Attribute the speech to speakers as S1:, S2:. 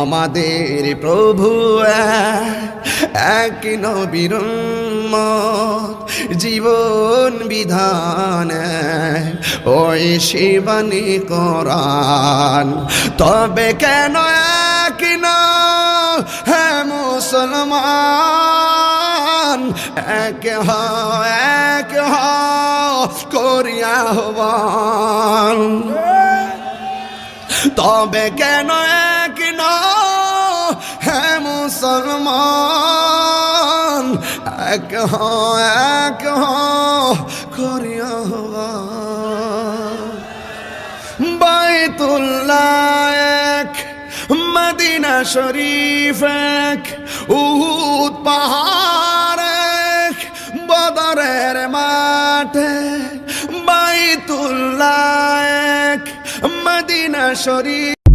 S1: আমাদের প্রভু এক নবীর জীবন বিধান, ওই শিবানী কোরআন। তবে কেন এক না হ্যাঁ মুসলমান? এক হ এক হ করিয়া হবান তবে কেন এক ন হ্যাঁ মুসলমান, এক হ এক হ করিয়া বাইতুল্লাহ এক, মদিনা শরীফ এক, উহুদ পাহাড় এক, বদরের মাঠে। বাইতুল্লাহ এক, মদিনা শরীফ